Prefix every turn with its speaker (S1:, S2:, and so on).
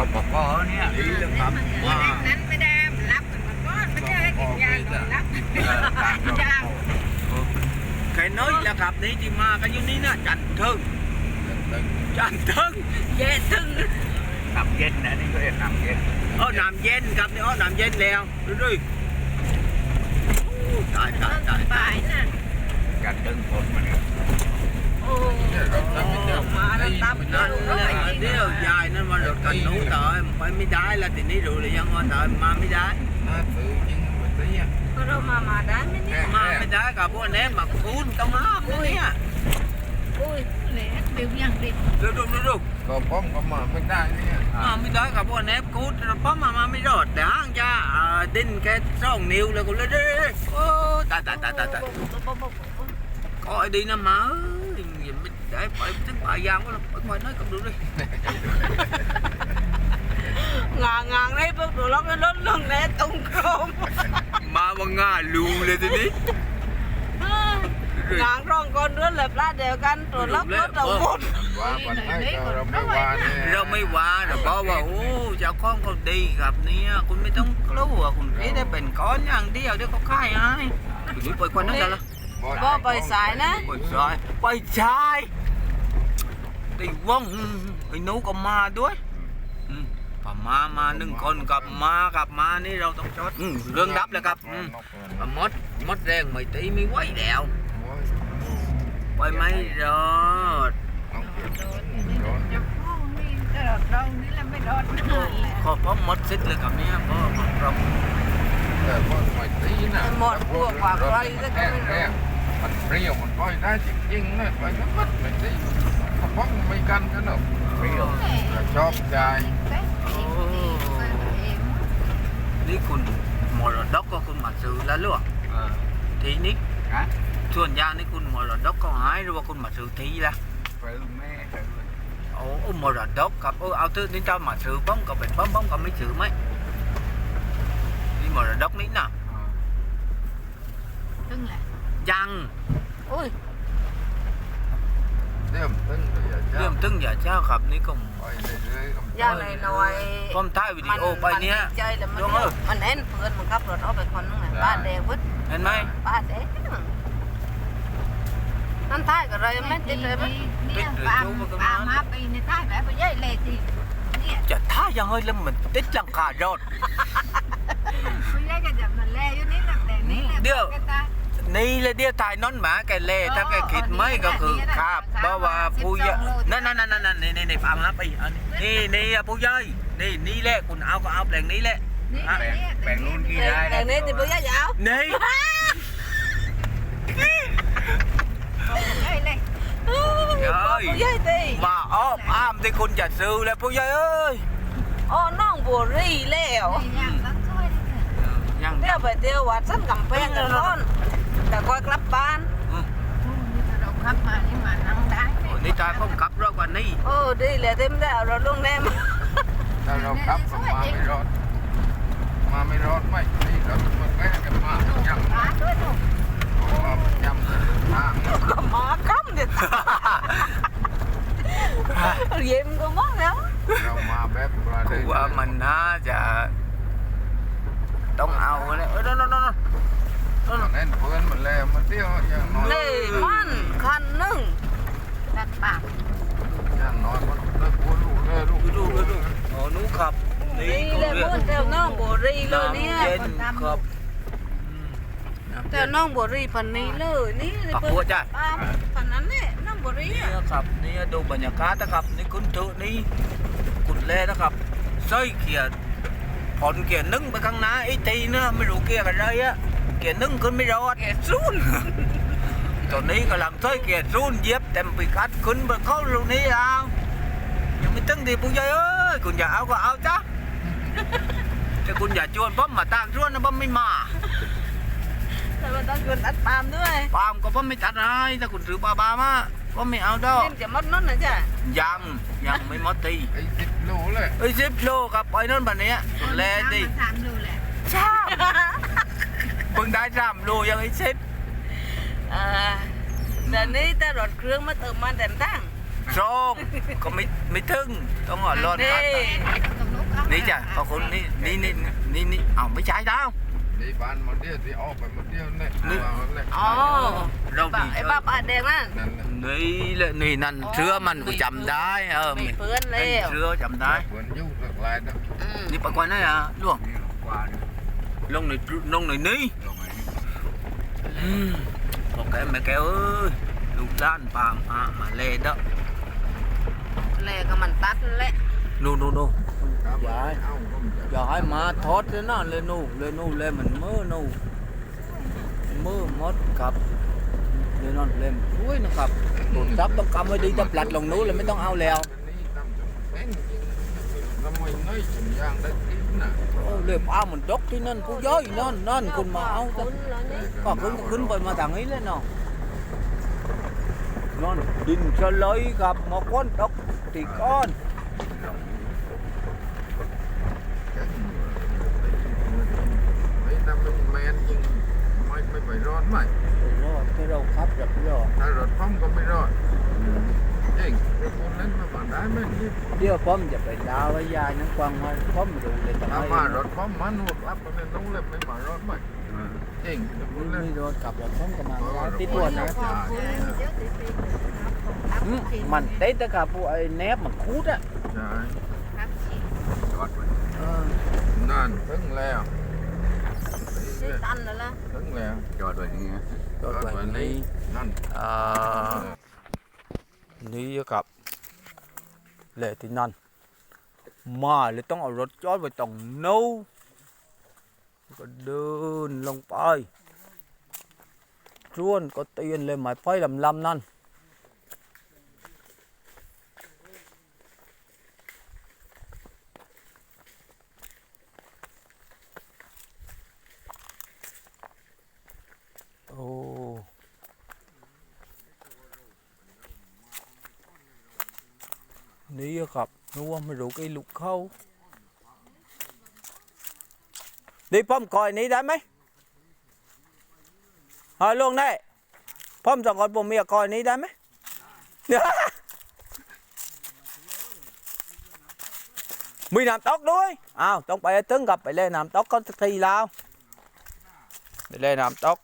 S1: อบปกเนี่ยดีเลยครับ
S2: วันนั้นไม่ได้รับมันก็ไม่ได้กินยาก่อนรับยา
S3: cái nói là gặp đi thì mà cái như ní nè chành thương chành thương
S2: เย็นตึง
S1: นำเย็นนะนี่ก็เรียกนำเย็น
S3: ở nằm ven gặp đi ở nằm ven leo đi đi tại
S2: ต้
S3: tại
S2: น
S3: tại
S2: ปลายน่ะ
S1: กันดึงคนมัน
S2: โอ้
S3: mà nó tắm lên là điều dài nên mà được cần nú đợi phải mới đái là thì ní rượu là dân qua đợi mà mới đái
S1: มาซื้อจริงมาซื้อ
S2: ก็เรามามาได้ไหมเนี่ย
S3: mà mới đái cả bố anh em mà cuốn trong nó mới nha
S2: อุ้ยเหลวดื่มอย่างดิบ
S3: được được được được
S1: ก็ป้อมก็มาไม่ได้เนี่ย
S3: mà mới đái cả bố anh em cuốn rồi bấm mà mà mới rọt để ăn cha à, đinh cái son niêu là cũng lên đi ô tại tại tại tại tại coi đi nó mở gì mới để phải thức bà giang quá phải coi nói cũng được đi
S2: งางางได้พวกดูล็อกรถลงแน่ตุ้งโครม
S3: mà mà ngà lù lên thì đi
S2: งางร่องก้อนเรือนเลยปลาเดียวกันตัวล็อกรถเราหมด
S1: ว่าวันให้เราไม่ว่าเนี่ย
S3: เราไม่ว่าเราก็ว่าโอ้เจ้าของเขาดีครับเนี่ยคุณไม่ต้องกลัวคุณพี่ได้เป็นก้อนอย่างเดียวเดี๋ยวเขาค่ายให้คุณนี่ปล่อยควันนั่นแหละ
S2: บ่ไปสายนะ
S3: ปล่อยชายปล่อยชาย ตีว่องไอ้หนูก็มาด้วยอืมก็มามาหนึ่งคนกลับมากับมานี่เราต้องชดอืมเรื่องดับเลยครับอืมมดมดแรงไม่ตีไม่ไหวแล้วไปไม่รอดขอพ่อมดซิดเลยกับเนี้ยพ่อเรา
S1: แต่ว่าไม่ตีนะแรกแรกมันเปรี้ยวมันปล่อยได้จริงๆเลยไปทั้งหมดไม่ตี เพราะไม่กันกันหรอกเปรี้ยวชอบใจ
S3: นี่คุณมรดกก็คุณมาซื้อแล้วหรือทีนี้
S1: ฮะ
S3: ส่วนยางนี่คุณมรดกก็หายหรือว่าคุณมาซื้อทีละ
S1: ไปแม่ไป
S3: โอ้มรดกกับเออเอาตื้อนี่เจ้ามาซื้อป้องก็เป็นป้องป้องก็ไม่ซื้อไหมนี่มรดกนี่น่ะ
S2: ตึงแหละ
S3: ยัง
S2: อุ้ย
S1: เริ่มตึ้งเลย
S3: เรื่องตึ้งอย่าเจ้าครับนี่ก็
S1: ไปเรื่อยๆ
S2: ย่างหน่อย
S3: ผมถ่ายวิดีโอไปเนี้ย
S2: ใจแล้วมันมันเห็นเพื่อนมันขับรถเอาไปคนนึงไงบ้านแดงวึด
S3: เห็นไหม
S2: บ้านแดงนั่นท้ายก็เลยไม่ติดเลยมั้ย
S3: ติดหรือจูมันก็มา
S4: มาปีในท้ายแบบไปเยอะเลยทีเนี่ย
S3: จะท่ายังไงแล้วมันติดหลังคารถ
S4: ไปเยอะก็จะมันแล่อยู่นี่แหละแต่นี่แหละ
S3: นี่เลยเดียวถ่ายนอนหมาแกเล่ถ้าแกคิดไม่ก็คือครับเพราะว่าผู้ใหญ่นั่นนั่นนั่นนั่นนี่นี่นี่ฟังนะไปอันนี้นี่นี่ผู้ใหญ่นี่นี่แหละคุณเอาก็เอาแปลงนี้แหละ
S4: นี่
S1: แบ่งแบ่งนู่นกี่ได้
S2: แต่นี่ติดไปยาว
S3: นี่
S4: เยอะเลย
S3: เอ้ย
S2: ผู้ใหญ่ตี
S3: มาอ้อมอ้ามที่คุณจะซื้อแล้วผู้ใหญ่เอ้ย
S2: อ๋อน้องบัวรี่แล้ว
S4: ย่างต้องช่วยนี่ค่ะ
S3: ยัง
S2: เที่ยวไปเที่ยววัดสั้นกำแพงกันร้อน แต่ก็กลับบ้าน
S4: เราขับมานี่มานั่งได้
S3: นี่ตายผมขับรถกว่านี้
S2: โอ้ดีเลยเต็มได้เอาเราลงแนม
S1: ถ้าเราขับ
S2: เล่
S3: นเพื่
S1: อนมันแล้วมันเที่ยวอย่างน้อย
S2: เล่มันคันหนึ่ง
S4: ดักปาก
S1: อย่างน้อยมันเลิกพูดลูกเลยลูก
S3: ดูดูดูอ๋อนู้ขับนี่
S2: เลยมุ่นแถวน้องบัวรีเลยเนี่ย
S3: เย็นครับ
S2: แถวน้องบัวรีพันนี้เลยนี่
S3: ปักหัวจ้ะ
S2: ปามพันนั้นเนี่ยน้องบัวรี
S3: นี่ครับนี่ดูบรรยากาศนะครับนี่คุณเถือนี่คุณเล่นะครับใส่เกียร์ผ่อนเกียร์นึ่งไปข้างหน้าไอ้ตีเนอะไม่รู้เกียร์อะไรอะ เกียร์นึ่งขึ้นไม่รอดเกียร์ซูนตอนนี้กำลังใส่เกียร์ซูนเหยียบเต็มปีกัดขึ้นไปเข้าลูกนี้แล้วยังไม่ตึงดีปุ้ยเอ้ยคุณอย่าเอาก็เอาจ้ะแต่คุณอย่าชวนผมมาตั้งชวนนะผมไม่มา
S2: แต่ว่าต้องชวนตัดปามด้วย
S3: ปาล์มก็ผมไม่ตัดให้ถ้าคุณถือบาบามาผมไม่เอาดอก
S2: เล่นจะมัดนั่นนะจ๊ะ
S3: ยังยังไม่หมดตี
S1: ไอ้ติดลูเลย
S3: เอ้ยสิบโลครับไปนั่นแบบนี้แลดิ
S4: ถามดูแหละ
S3: ชา เพิ่งได้สามโลยังไอ้สิบ
S2: อ่าเดี๋ยวนี้แต่รถเครื่องมาเติมมันแต่ตั้ง
S3: สองก็ไม่ไม่ถึงต้องอ่อนรอด
S2: นี่
S3: ครับ
S4: ตรงนู้น
S3: นี่จ้ะขอบคุณนี่นี่นี่นี่นี่เอาไม่ใช่ดาว
S1: นี่บ้านหมดเดียวที่ออกไปหมดเดียวเนี่ย
S3: นี่
S1: เอาเลย
S4: อ๋อ
S3: เราดี
S4: ไอ้บ้าปาแดงนั่น
S1: นั่นแหละ
S3: นี่แหละนี่นั่นเชื้อมันกูจำได้เออ
S4: มีเพื่อนแล้ว
S3: เชื้อจำได้
S1: เหมือนยุ่งสักลายนะ
S4: อืม
S3: นี่ปะกวนนั่นอะล่วง
S1: นี่ห ลงกว่าเนี่ย
S3: ลงในลงในนี้
S1: ลงไปนี่
S3: อืมโอเคแม่แกเอ้ยลูกด้านปามอะมาเล่เด้อ
S4: แลก็มันตัดนั่นแหละ
S3: นู่นนู่นนู่น
S1: ครับ
S3: ย้าย
S1: เอาก็มันจะ
S3: อย่าให้มาทอดเลยนะเลยนู่นเลยนู่นเลยมันมือนู่นมือมดครับเลยนั่นเลยช่วยนะครับตุนซับต้องกำไว้ดีจะปลัดลงนู้นเลยไม่ต้องเอาแล้ว
S1: เลย
S3: ป้ามันดกที่นั่นผู้ย่อยนั่นนั่นคุณมาเอา
S4: คุ
S3: ซะ
S4: ณแล้วนี่
S3: ก็ขึ้นก็ขึ้นไปมาทางนี้เลยเนาะนั่นดินเฉลยครับมาก้นตกตีก้อน
S1: ไม่ทำเป็นแมนจริงไม่ไม่ไปรอดไหม
S3: รอดที่เราครับแบบรอด
S1: ถ้ารถพร้อมก็ไม่รอด จริงรถคนเล่นมาผ่านได้ไหมนี่
S3: เดี๋ยวผมจะไปดาวไว้ยายนังกวางมาผมดูเลยทำไม
S1: ถ้ารถพร้อมมันหมดรับไปเลยต้องเล่นไม่มารอดไหมจริงรถคนเล่น
S3: นี่รถกลับรถผมก็มา
S1: เพราะว่า
S3: ติดตัวนะ
S4: ขอบคุณเดี๋ยวติดติดครับ
S3: อืมมันเต้แต่กับพวกไอ้แนบมันคูดอะ
S1: ใช่
S4: ครับฉีด
S1: จอดไว้
S3: เออ
S1: นั่นถึงแล้ว
S4: ซื้อตันแล้วล่ะ
S1: ถึงแล้ว
S5: จอดไว้นี่ไง
S3: รถไว้นี้
S1: นั่น
S3: อ่า นี่ครับแหละที่นั่นมาเลยต้องเอารถจอดไว้ตรงนู้นก็เดินลงไปจ้วนก็เตียนเลยหมายไฟลำลำนั่นโอ้ นี่อะครับนึกว่าไม่รู้ไอ้ลูกเข้านี่พ่อมคอยนี้ได้ไหมเอาลงได้พ่อมสองคนผมมีคอยนี้ได้ไหมมีน้ำตกด้วยอ้าวต้องไปให้ถึงกับไปเล่นน้ำตกก็สักทีแล้วไปเล่นน้ำตก